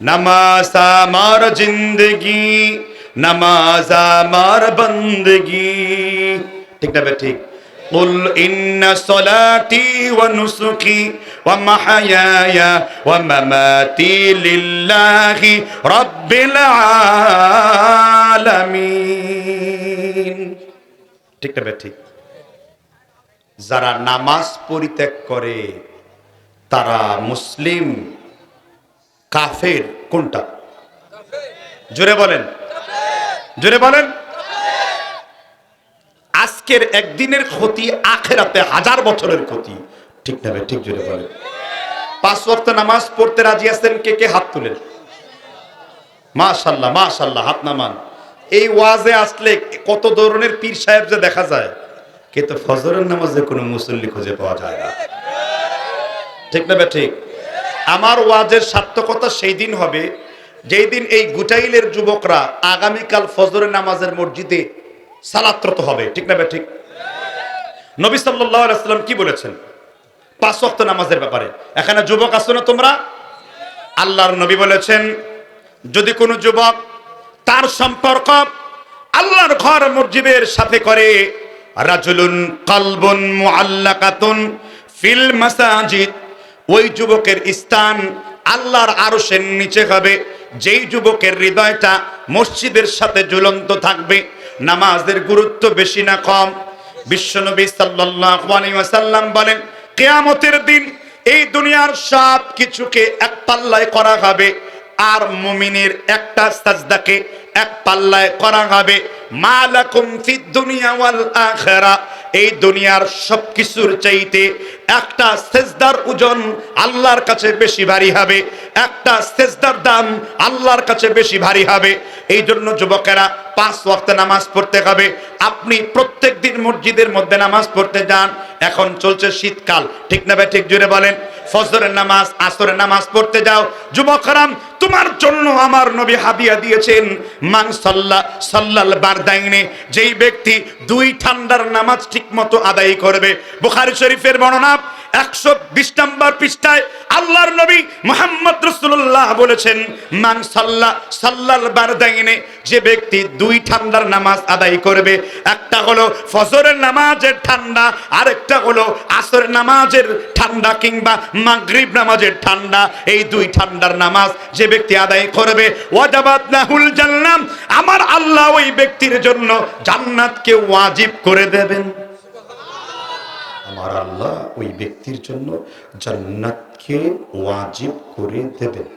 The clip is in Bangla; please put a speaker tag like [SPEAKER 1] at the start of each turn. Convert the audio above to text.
[SPEAKER 1] নামাজ আমার জিন্দগি নামাজ আমার বন্দগি ঠিক না বে ঠিক قل إن صلاتي ونسكي ومحياي ومماتي لله رب العالمين ঠিক না বে ঠিক যারা নামাজ পরিত্যাগ করে তারা মুসলিম কাফের কোনটা? জোরে বলেন। জোরে বলেন। আজকের একদিনের ক্ষতি, আখেরাতে হাজার বছরের ক্ষতি। ঠিক না ঠিক জোরে বলেন। পাঁচ ওয়াক্ত নামাজ পড়তে রাজি আছেন কে? কে হাত তুলেন? মাশাল্লাহ মাশাল্লাহ, হাত নামান। এই ওয়াজে আসলে কত ধরনের পীর সাহেব যে দেখা যায়, কিন্তু ফজরের নামাজে কোনো মুসল্লি খুঁজে পাওয়া যায় না। ঠিক না ঠিক? আমার ওয়াজের সার্থকতা সেই দিন হবে, যেই দিন এই গুটাইলের যুবকরা আগামীকাল ফজরের নামাজের মসজিদে সালাত্রত হবে। ঠিক না ঠিক। নবী সাল্লাম কি বলেছেন? পাঁচ ওয়াক্ত নামাজের ব্যাপারে। এখানে যুবক আছো না তোমরা? আল্লাহর নবী বলেছেন, যদি কোনো যুবক তার সম্পর্ক আল্লাহর ঘর মসজিদের সাথে করে, রাজুলুন কালবন কলবুন মুআল্লাকাতুন ফিল মাসাজিদ ওই যুবকের স্থান আল্লাহর আরশের নিচে হবে। যেই যুবকের হৃদয়টা মসজিদের সাথে ঝুলন্ত থাকবে, নামাজের গুরুত্ব বেশি না কম। বিশ্বনবী ওয়াসাল্লাম বলেন, কিয়ামতের দিন এই দুনিয়ার সব কিছুকে এক পাল্লায় করা হবে আর মুমিনের একটা সাজদাকে এক পাল্লায় করা হবে। মালাকুম ফিদ দুনিয়া ওয়াল আখিরা। এই দুনিয়ার সব কিছুর চাইতে একটা সেজদার ওজন আল্লাহর কাছে বেশি ভারী হবে, একটা সেজদার দাম আল্লাহর কাছে বেশি ভারী হবে। এই জন্য যুবকেরা পাঁচ ওয়াক্ত নামাজ পড়তে হবে। আপনি প্রত্যেক দিন মসজিদের মধ্যে নামাজ পড়তে যান, এখন চলছে শীতকাল। ঠিক না ভাই, ঠিক জুড়ে বলেন? ফজরের নামাজ, আসরের নামাজ পড়তে যাও। যুবক যুবকরাম তোমার জন্য আমার নবী হাবিয়া দিয়েছেন মান সাল্লা, সাল্লাল বারদাইনে। যেই ব্যক্তি দুই ঠান্ডার নামাজ ঠিকমতো আদায় করবে। বুখারি শরীফের বর্ণনা একশো বিশ নম্বর পৃষ্ঠায় আল্লাহর নবী মোহাম্মদ রসুল্লাহ বলেছেন, মান সাল্লা, সাল্লাল বারদাইনে, যে ব্যক্তি দুই ঠান্ডার নামাজ আদায় করবে, একটা হলো ফজরের নামাজের ঠান্ডা, আরেকটা হলো আসরের নামাজের ঠান্ডা কিংবা মাগরিব নামাজের ঠান্ডা। এই দুই ঠান্ডার নামাজ যে ব্যক্তি আদায় করবে ওয়াজাবাত নাহুল জান্নাম আমার আল্লাহ ওই ব্যক্তির জন্য জান্নাতকে ওয়াজিব করে দেবেন। আমার আল্লাহ ওই ব্যক্তির জন্য জান্নাতকে ওয়াজিব করে দেবেন।